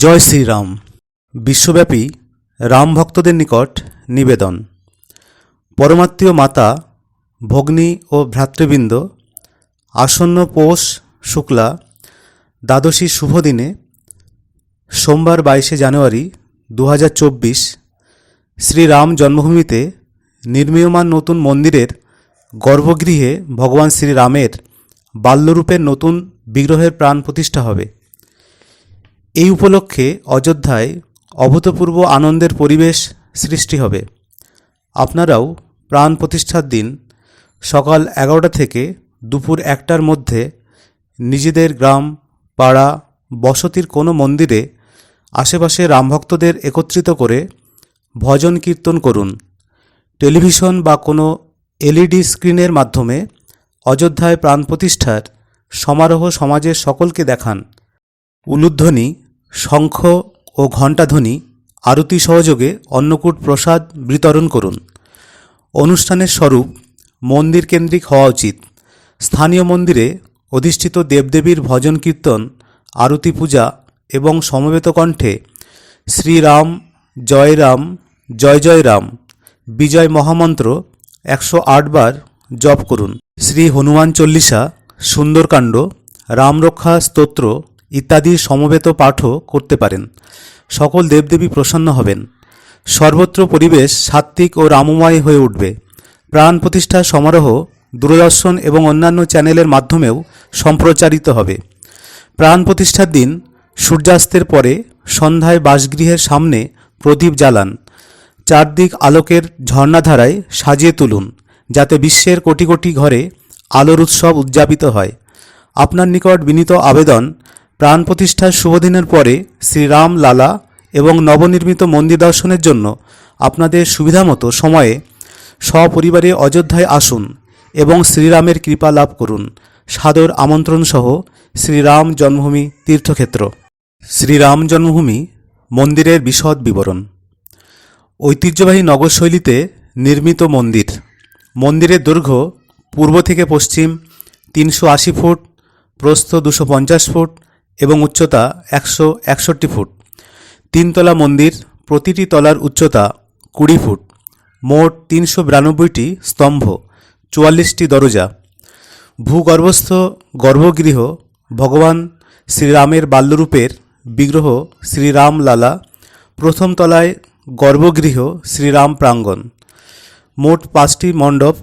জয় শ্রীরাম। বিশ্বব্যাপী রাম ভক্তদের নিকট নিবেদন। পরমাত্মীয় মাতা, ভগ্নী ও ভ্রাতৃবৃন্দ, আসন্ন পৌষ শুক্লা, দ্বাদশী শুভ দিনে, সোমবার বাইশে জানুয়ারি দু হাজার চব্বিশ, শ্রীরাম জন্মভূমিতে নির্মীয়মান নতুন মন্দিরের গর্ভগৃহে ভগবান শ্রীরামের বাল্যরূপের নতুন বিগ্রহের প্রাণ প্রতিষ্ঠা হবে। এই উপলক্ষে অযোধ্যায় অভূতপূর্ব আনন্দের পরিবেশ সৃষ্টি হবে। আপনারাও প্রাণ প্রতিষ্ঠার দিন সকাল এগারোটা থেকে দুপুর একটার মধ্যে নিজেদের গ্রাম, পাড়া, বসতির কোনো মন্দিরে আশেপাশে রামভক্তদের একত্রিত করে ভজন কীর্তন করুন। টেলিভিশন বা কোনো এলইডি স্ক্রিনের মাধ্যমে অযোধ্যায় প্রাণ প্রতিষ্ঠার সমারোহ সমাজের সকলকে দেখান। উলুধ্বনি শঙ্খ ও ঘণ্টাধ্বনি আরতি সহযোগে অন্নকূট প্রসাদ বিতরণ করুন। অনুষ্ঠানের স্বরূপ মন্দির কেন্দ্রিক হওয়া উচিত। স্থানীয় মন্দিরে অধিষ্ঠিত দেবদেবীর ভজন কীর্তন, আরতি পূজা এবং সমবেত কণ্ঠে শ্রীরাম, জয় রাম, জয় জয় রাম, বিজয় মহামন্ত্র একশো আট বার জপ করুন। শ্রী হনুমান চল্লিশা, সুন্দরকাণ্ড, রামরক্ষা স্তোত্র ইত্যাদি সমবেত পাঠও করতে পারেন। সকল দেবদেবী প্রসন্ন হবেন। সর্বত্র পরিবেশ সাত্ত্বিক ও রামময় হয়ে উঠবে। প্রাণ প্রতিষ্ঠা সমারোহ, দূরদর্শন এবং অন্যান্য চ্যানেলের মাধ্যমেও সম্প্রচারিত হবে। প্রাণ প্রতিষ্ঠার দিন সূর্যাস্তের পরে সন্ধ্যায় বাসগৃহের সামনে প্রদীপ জ্বালান। চারদিক আলোকের ঝর্ণাধারায় সাজিয়ে তুলুন, যাতে বিশ্বের কোটি কোটি ঘরে আলোর উৎসব উদযাপিত হয়। আপনার নিকট বিনীত আবেদন প্রাণ প্রতিষ্ঠার শুভদিনের পরে শ্রীরাম লালা এবং নবনির্মিত মন্দির দর্শনের জন্য আপনাদের সুবিধামতো সময়ে সপরিবারে অযোধ্যায় আসুন এবং শ্রীরামের কৃপা লাভ করুন। সাদর আমন্ত্রণ সহ শ্রীরাম জন্মভূমি তীর্থক্ষেত্র। শ্রীরাম জন্মভূমি, মন্দিরের বিশদ বিবরণ। ঐতিহ্যবাহী নগরশৈলীতে নির্মিত মন্দির। মন্দিরের দৈর্ঘ্য পূর্ব থেকে পশ্চিম তিনশো আশি ফুট, প্রস্থ দুশো পঞ্চাশ ফুট এবং উচ্চতা একশো একষট্টি ফুট। তিনতলা মন্দির, প্রতিটি তলার উচ্চতা কুড়ি ফুট। মোট তিনশো বিরানব্বইটি স্তম্ভ, চুয়াল্লিশটি দরজা। ভূগর্ভস্থ গর্ভগৃহ, ভগবান শ্রীরামের বাল্যরূপের বিগ্রহ শ্রীরাম লালা প্রথম তলায় গর্ভগৃহ শ্রীরাম প্রাঙ্গণ। মোট পাঁচটি মণ্ডপ,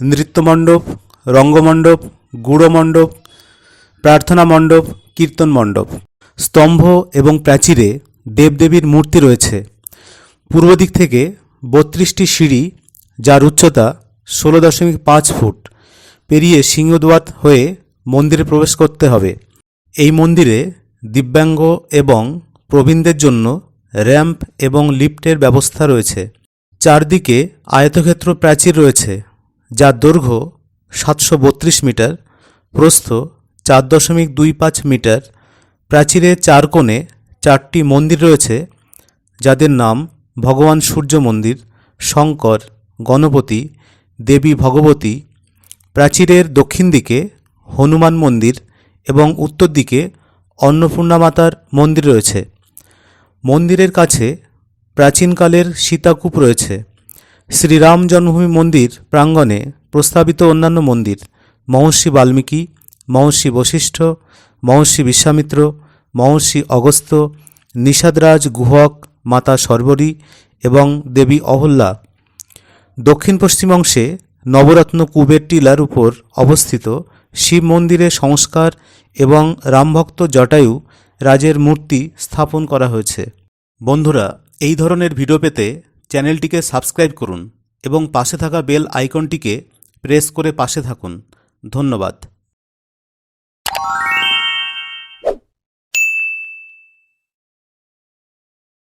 নৃত্যমণ্ডপ, রঙ্গমণ্ডপ, গুড়মণ্ডপ, প্রার্থনা মণ্ডপ কীর্তন মণ্ডপ, স্তম্ভ এবং প্রাচীরে দেবদেবীর মূর্তি রয়েছে। পূর্ব দিক থেকে বত্রিশটি সিঁড়ি, যার উচ্চতা ষোলো দশমিক পাঁচ ফুট, পেরিয়ে সিংহদুয়ার হয়ে মন্দিরে প্রবেশ করতে হবে। এই মন্দিরে দিব্যাঙ্গ এবং প্রবীণদের জন্য র্যাম্প এবং লিফটের ব্যবস্থা রয়েছে। চারদিকে আয়তক্ষেত্র প্রাচীর রয়েছে, যার দৈর্ঘ্য সাতশো বত্রিশ মিটার, প্রস্থ চার দশমিক দুই পাঁচ মিটার প্রাচীরের চার কোণে চারটি মন্দির রয়েছে, যাদের নাম ভগবান সূর্য মন্দির, শঙ্কর, গণপতি, দেবী ভগবতী, প্রাচীরের দক্ষিণ দিকে হনুমান মন্দির এবং উত্তর দিকে অন্নপূর্ণা মাতার মন্দির রয়েছে। মন্দিরের কাছে প্রাচীনকালের সীতাকূপ রয়েছে। শ্রীরাম জন্মভূমি মন্দির প্রাঙ্গণে প্রস্তাবিত অন্যান্য মন্দির, মহর্ষি বাল্মীকি মহর্ষি বশিষ্ঠ, মহর্ষি বিশ্বামিত্র, মহর্ষি অগস্ত্য, নিষাদরাজ গুহক মাতা সর্বরী এবং দেবী অহল্যা। দক্ষিণ পশ্চিম অংশে নবরত্ন কুবের টিলার উপর অবস্থিত শিব মন্দিরের সংস্কার এবং রামভক্ত জটায়ু রাজের মূর্তি স্থাপন করা হয়েছে। বন্ধুরা, এই ধরনের ভিডিও পেতে চ্যানেলটিকে সাবস্ক্রাইব করুন এবং পাশে থাকা বেল আইকনটিকে প্রেস করে পাশে থাকুন। ধন্যবাদ।